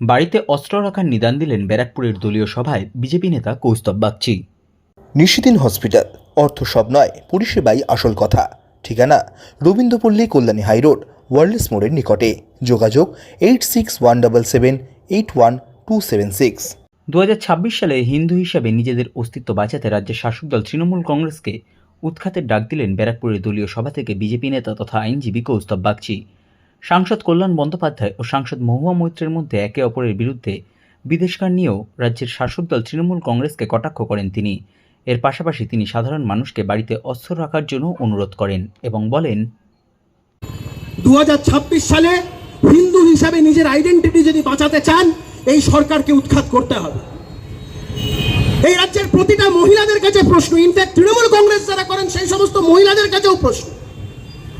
বাড়িতে অস্ত্র রাখার নিদান দিলেন ব্যারাকপুরের দলীয় সভায় বিজেপি নেতা কৌস্তব বাগচি। নিশিদিন হসপিটাল অর্থ সব নয় পরিষেবাই আসল কথা। ঠিকানা রবীন্দ্রপল্লী কল্যাণী হাইরোড ওয়ার্ল্ডস মোড়ের নিকটে। যোগাযোগ eight six one double seven eight one two seven six. দু হাজার ছাব্বিশ সালে হিন্দু হিসাবে নিজেদের অস্তিত্ব বাঁচাতে রাজ্যের শাসক দল তৃণমূল কংগ্রেসকে উৎখাতের ডাক দিলেন ব্যারাকপুরের দলীয় সভা থেকে বিজেপি নেতা তথা আইনজীবী কৌস্তব বাগচি। সাংসদ কল্যাণ বন্দ্যোপাধ্যায় ও সাংসদ মহুয়া মৈত্রের মধ্যে একে অপরের বিরুদ্ধে বিদেশকার নিয়েও রাজ্যের শাসক দল তৃণমূল কংগ্রেসকে কটাক্ষ করেন তিনি। এর পাশাপাশি তিনি সাধারণ মানুষকে বাড়িতে অস্ত্র রাখার জন্য অনুরোধ করেন এবং বলেন দু হাজার ছাব্বিশ সালে হিন্দু হিসাবে নিজের আইডেন্টিটি যদি বাঁচাতে চান, এই সরকারকে উৎখাত করতে হবে। এই রাজ্যের প্রতিটা মহিলাদের কাছে প্রশ্ন ইনফ্যাক্ট তৃণমূল কংগ্রেস যারা করেন, সেই সমস্ত মহিলাদের কাছেও প্রশ্ন।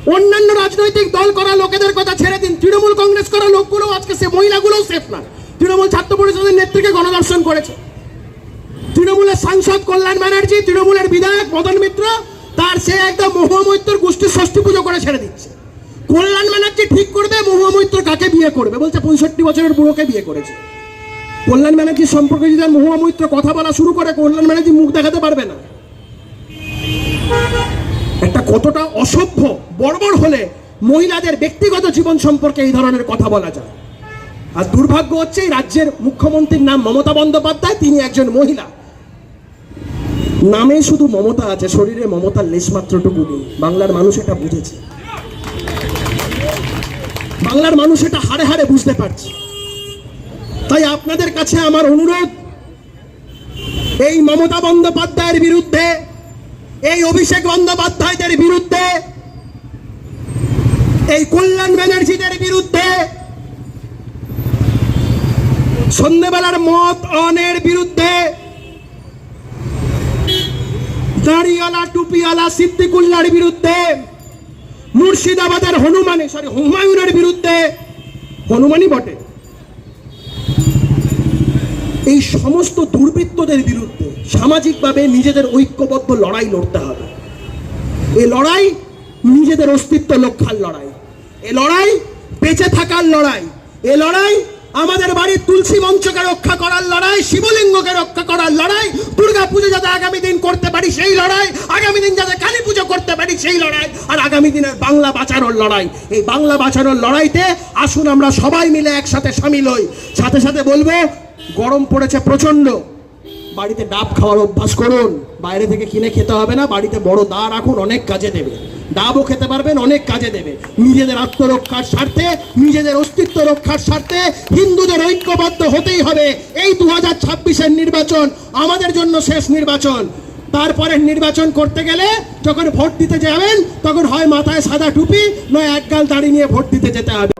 অন্যান্য রাজনৈতিক দল করা লোকেদের কথা ছেড়ে দিন। তৃণমূল কংগ্রেস করা লোকগুলো আজকে সে মহিলাগুলোও সেফ না। তৃণমূল ছাত্র পরিষদের নেত্রীকে গণদর্শন করেছে। তৃণমূলের সাংসদ কল্যাণ ব্যানার্জি, তৃণমূলের বিধায়ক মদন মিত্র, তার সে একদম মহামৈত্র গোষ্ঠীর ষষ্ঠী পুজো করে ছেড়ে দিচ্ছে। কল্যাণ ব্যানার্জি ঠিক করবে মহামৈত্র কাকে বিয়ে করবে? বলছে পঁয়ষট্টি বছরের বুড়োকে বিয়ে করেছে। কল্যাণ ব্যানার্জির সম্পর্কে যদি আর মহামৈত্র কথা বলা শুরু করে, কল্যাণ ব্যানার্জি মুখ দেখাতে পারবে না। একটা কতটা অসভ্য। বর্বর হলে মহিলাদের ব্যক্তিগত জীবন সম্পর্কে এই ধরনের কথা বলা যায়। আর দুর্ভাগ্য হচ্ছে এই রাজ্যের মুখ্যমন্ত্রীর নাম মমতা বন্দ্যোপাধ্যায়, তিনি একজন মহিলা। নামে শুধু মমতা আছে, শরীরে মমতার লেশমাত্রটুকু নেই। বাংলার মানুষ এটা বুঝেছে। বাংলার মানুষ এটা হাড়ে হাড়ে বুঝতে পারছে। তাই আপনাদের কাছে আমার অনুরোধ, এই মমতা বন্দ্যোপাধ্যায়ের বিরুদ্ধে এই অভিষেক বন্দ্যোপাধ্যায়দের বিরুদ্ধে, এই কল্যাণ ব্যানার্জিদের বিরুদ্ধে, সন্ধ্যেবেলার মত অনের বিরুদ্ধে, দাড়িওয়ালা, টুপিওয়ালা, সিদ্দিকুল্লার বিরুদ্ধে, মুর্শিদাবাদের হনুমানে সরি হুমায়ুনের বিরুদ্ধে, হনুমানই বটে। এই সমস্ত দুর্বৃত্তদের বিরুদ্ধে সামাজিকভাবে নিজেদের ঐক্যবদ্ধ লড়াই লড়তে হবে। এই লড়াই নিজেদের অস্তিত্ব রক্ষার লড়াই। এ লড়াই বেঁচে থাকার লড়াই। এ লড়াই আমাদের বাড়ির তুলসী মঞ্চকে রক্ষা করার লড়াই, শিবলিঙ্গকে রক্ষা করার লড়াই দুর্গা পুজো যাতে আগামী দিন করতে পারি সেই লড়াই, আগামী দিন যাতে কালী পুজো করতে পারি সেই লড়াই, আর আগামী দিনের বাংলা বাঁচানোর লড়াই। এই বাংলা বাঁচানোর লড়াইতে আসুন আমরা সবাই মিলে একসাথে সামিল হই। সাথে সাথে বলব গরম পড়েছে প্রচণ্ড বাড়িতে ডাব খাওয়ার অভ্যাস করুন। বাইরে থেকে কিনে খেতে হবে না, বাড়িতে বড় দা রাখুন, অনেক কাজে দেবে। ডাবও খেতে পারবেন, অনেক কাজে দেবে। নিজেদের আত্মরক্ষার স্বার্থে, নিজেদের অস্তিত্ব রক্ষার স্বার্থে হিন্দুদের ঐক্যবদ্ধ হতেই হবে। এই দু হাজার ছাব্বিশের নির্বাচন আমাদের জন্য শেষ নির্বাচন। তারপরে নির্বাচন করতে গেলে যখন ভোট দিতে যাবেন, তখন হয় মাথায় সাদা টুপি, নয় একগাল দাঁড়িয়ে নিয়ে ভোট দিতে যেতে হবে।